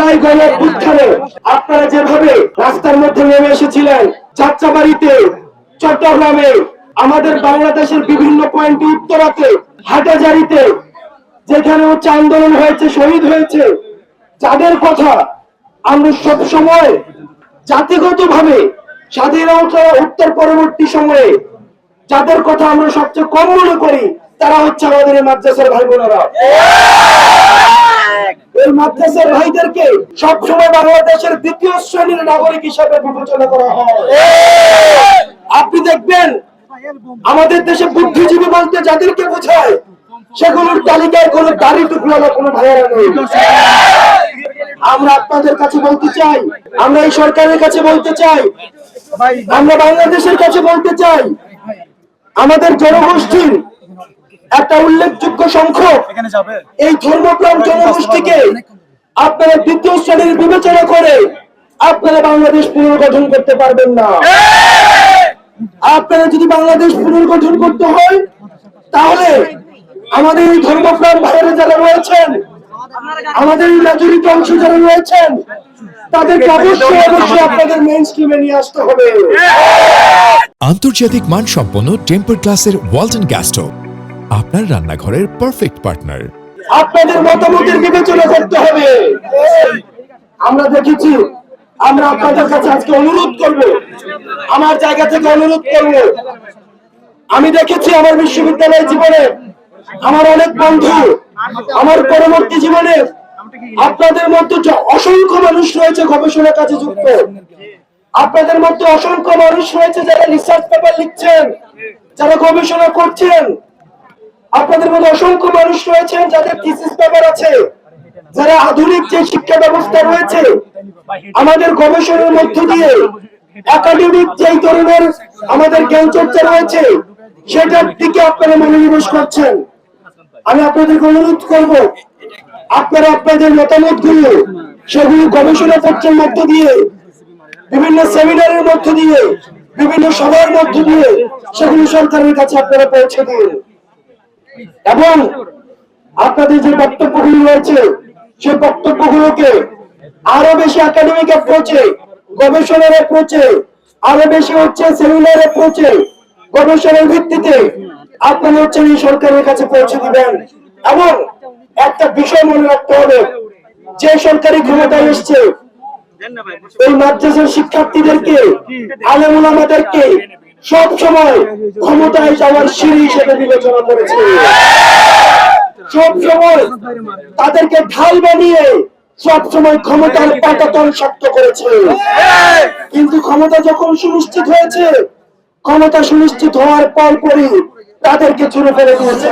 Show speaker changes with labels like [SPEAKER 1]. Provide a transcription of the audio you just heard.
[SPEAKER 1] জুলাই গণ অভ্যুত্থানে আপনারা যেভাবে রাস্তার মধ্যে নেমে এসেছিলেন, যাত্রাবাড়িতে, চট্টগ্রামে, আমাদের বাংলাদেশের বিভিন্ন পয়েন্টে, উত্তরাতে, হাটাজারিতে, যেখানে হচ্ছে আন্দোলন হয়েছে, শহীদ হয়েছে, যাদের কথা আমরা সব সময় জাতিগত ভাবে স্বাধীনতা উত্তর পরবর্তী সময়ে যাদের কথা আমরা সবচেয়ে কম মনে করি, তারা হচ্ছে আমাদের মাদ্রাসার ভাই বোনেরা এই মাদ্রাসার ভাইদেরকে সবসময় বাংলাদেশের দ্বিতীয় শ্রেণির নাগরিক হিসাবে বিবেচনা করা হয়। আপনি দেখবেন, আমাদের দেশে বুদ্ধিজীবী বলতে যাদেরকে বোঝায়, সেগুলোর তালিকায় কোনো দাড়ি টুকলা কোনো ভাইয়েরা নেই। আমরা আপনাদের কাছে বলতে চাই, আমরা এই সরকারের কাছে বলতে চাই, আমরা বাংলাদেশের কাছে বলতে চাই, আমাদের জনগোষ্ঠীর একটা উল্লেখযোগ্য সংখ্যক এই ধর্মপ্রাণ জনগোষ্ঠীকে আপনারা দ্বিতীয় শ্রেণির বিবেচনা করে আপনারা বাংলাদেশ পুনর্গঠন করতে পারবেন না। আপনারা যদি বাংলাদেশ পুনর্গঠন করতে হয় তাহলে আমাদের এই ধর্মপ্রাণ ভাইয়েরা যারা রয়েছেন আমাদের এই মেজরিটি অংশ যারা রয়েছেন তাদেরকে অবশ্যই অবশ্যই আপনাদের মেইন স্ট্রিমে নিয়ে আসতে হবে।
[SPEAKER 2] আন্তর্জাতিক মানসম্পন্ন টেম্পার ক্লাসের ওয়ালটন গ্যাস স্টোভ। আপনার রান্নাঘরের পারফেক্ট পার্টনার
[SPEAKER 1] আপনাদের মতামতের বিবেচনা করতে হবে। আমরা দেখেছি, আমরা আপনাদের কাছে আজকে অনুরোধ করব, আমার জায়গা থেকে অনুরোধ করব। আমি দেখেছি আমার বিশ্ববিদ্যালয় জীবনে আমার অনেক বন্ধু, আমার পরবর্তী জীবনে আপনাদের যে অসংখ্য মানুষ রয়েছে গবেষণার কাজে যুক্ত, আপনাদের মতো অসংখ্য মানুষ রয়েছে যারা রিসার্চ পেপার লিখছেন, যারা গবেষণা করছেন। আপনাদের মধ্যে অসংখ্য মানুষ রয়েছেন যাদের থিসিস পেপার আছে, যারা আধুনিক যে শিক্ষা ব্যবস্থা রয়েছে, আমাদের গবেষণার মধ্য দিয়ে একাডেমিক যেই ধরনের আমাদের জ্ঞান চর্চা রয়েছে, সেটার দিকে আপনারা মনোনিবেশ করছেন। আমি আপনাদেরকে অনুরোধ করব, আপনারা আপনাদের মতামতগুলো সেগুলো গবেষণা পত্রের মধ্য দিয়ে, বিভিন্ন সেমিনারের মধ্য দিয়ে, বিভিন্ন সভার মধ্য দিয়ে সেগুলো সরকারের কাছে আপনারা পৌঁছে দিন। এবং আপনাদের যে বক্তব্যগুলো রয়েছে সেই বক্তব্যগুলোকে আরও বেশি একাডেমিক অ্যাপ্রোচে গবেষণার অ্যাপ্রোচে আরও বেশি হচ্ছে সেমিনার অ্যাপ্রোচে গবেষণার ভিত্তিতে আপনারা হচ্ছে এই সরকারের কাছে পৌঁছে দিবেন। এবং একটা বিষয় মনে রাখতে হবে, যে সরকারি ক্ষমতায় এসছে, এই মাদ্রাসার শিক্ষার্থীদেরকে, আলেমুল আমাদেরকে সব সময় ক্ষমতায় যাওয়ার সিঁড়ি হিসেবে বিবেচনা করেছে। সব সময় তাদেরকে ঢাল বানিয়ে সব সময় ক্ষমতার পাটাতন শক্ত করেছে। কিন্তু ক্ষমতা যখন সুনিশ্চিত হয়েছে, ক্ষমতা সুনিশ্চিত হওয়ার পরপরই তাদেরকে ছুড়ে ফেলে দিয়েছে।